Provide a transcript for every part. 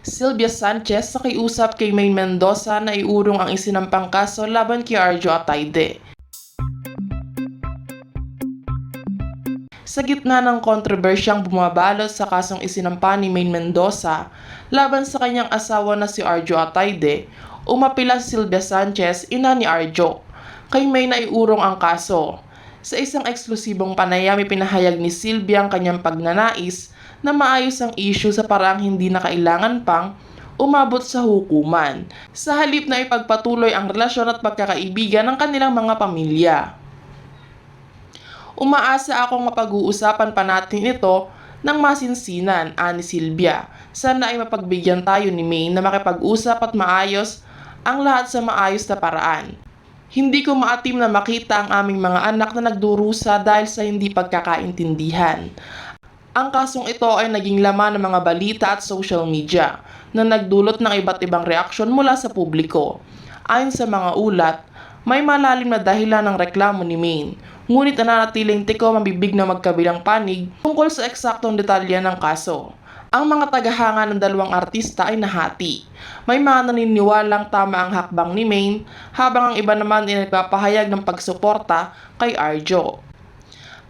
Sylvia Sanchez sa kiusap kay May Mendoza na iurong ang isinampang kaso laban kay Arjo Atayde. Sa gitna ng kontrobersyang bumabalot sa kasong isinampa ni Maine Mendoza laban sa kanyang asawa na si Arjo Atayde, umapila si Sylvia Sanchez, ina ni Arjo. Kay Maine ay urong ang kaso. Sa isang eksklusibong panayam, pinahayag ni Sylvia ang kanyang pagnanais na maayos ang issue sa paraang hindi na kailangan pang umabot sa hukuman. Sa halip na ipagpatuloy ang relasyon at pagkakaibigan ng kanilang mga pamilya. Umaasa akong mapag-uusapan pa natin ito ng masinsinan, ani Silvia. Sana ay mapagbigyan tayo ni May na makipag-usap at maayos ang lahat sa maayos na paraan. Hindi ko maatim na makita ang aming mga anak na nagdurusa dahil sa hindi pagkakaintindihan. Ang kasong ito ay naging laman ng mga balita at social media na nagdulot ng iba't ibang reaksyon mula sa publiko. Ayon sa mga ulat, may malalim na dahilan ng reklamo ni Maine, ngunit nananatiling tiko mabibig na magkabilang panig tungkol sa eksaktong detalye ng kaso. Ang mga tagahanga ng dalawang artista ay nahati. May mga naniniwalang tama ang hakbang ni Maine, habang ang iba naman ay nagpapahayag ng pagsuporta kay Arjo.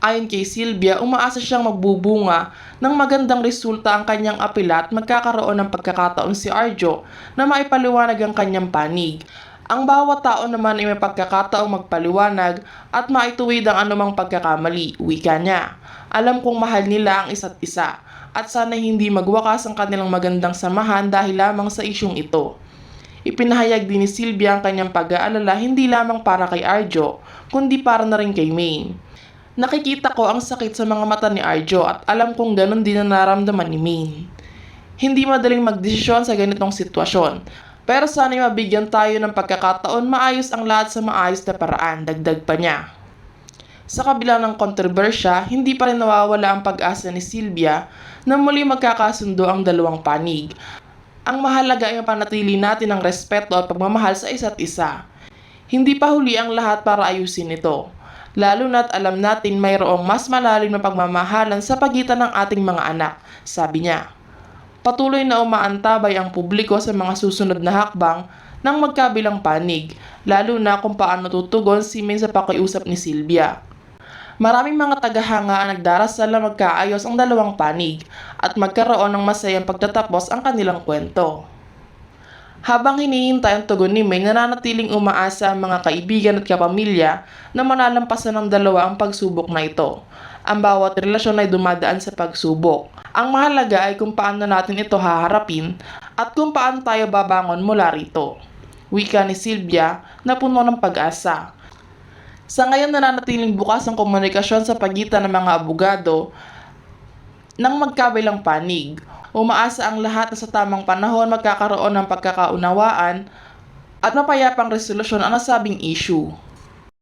Ayon kay Sylvia, umaasa siyang magbubunga ng magandang resulta ang kanyang apela at magkakaroon ng pagkakataon si Arjo na maipaliwanag ang kanyang panig. Ang bawat tao naman ay may pagkakataong magpaliwanag at maituwid ang anumang pagkakamali, wika niya. Alam kong mahal nila ang isa't isa at sana hindi magwakas ang kanilang magandang samahan dahil lamang sa isyong ito. Ipinahayag din ni Sylvia ang kanyang pag-aalala hindi lamang para kay Arjo, kundi para na rin kay Maine. Nakikita ko ang sakit sa mga mata ni Arjo at alam kong ganun din ang naramdaman ni Maine. Hindi madaling magdesisyon sa ganitong sitwasyon, pero sana'y mabigyan tayo ng pagkakataon maayos ang lahat sa maayos na paraan, dagdag pa niya. Sa kabila ng kontrobersya, hindi pa rin nawawala ang pag-asa ni Sylvia na muli magkakasundo ang dalawang panig. Ang mahalaga ay mapanatili natin ang respeto at pagmamahal sa isa't isa. Hindi pa huli ang lahat para ayusin ito. Lalo na't alam natin mayroong mas malalim na pagmamahalan sa pagitan ng ating mga anak, sabi niya. Patuloy na umaantabay ang publiko sa mga susunod na hakbang ng magkabilang panig, lalo na kung paano tutugon si Min sa pakiusap ni Sylvia. Maraming mga tagahanga ang nagdarasal na magkaayos ang dalawang panig at magkaroon ng masayang pagtatapos ang kanilang kwento. Habang hinihintay ang tugon ni May, nananatiling umaasa ang mga kaibigan at kapamilya na manalampasan ng dalawa ang pagsubok na ito. Ang bawat relasyon ay dumadaan sa pagsubok. Ang mahalaga ay kung paano natin ito haharapin at kung paano tayo babangon mula rito. Wika ni Sylvia na puno ng pag-asa. Sa ngayon nananatiling bukas ang komunikasyon sa pagitan ng mga abogado ng magkabilang panig. Umaasa ang lahat na sa tamang panahon magkakaroon ng pagkakaunawaan at mapayapang resolusyon ang nasabing issue.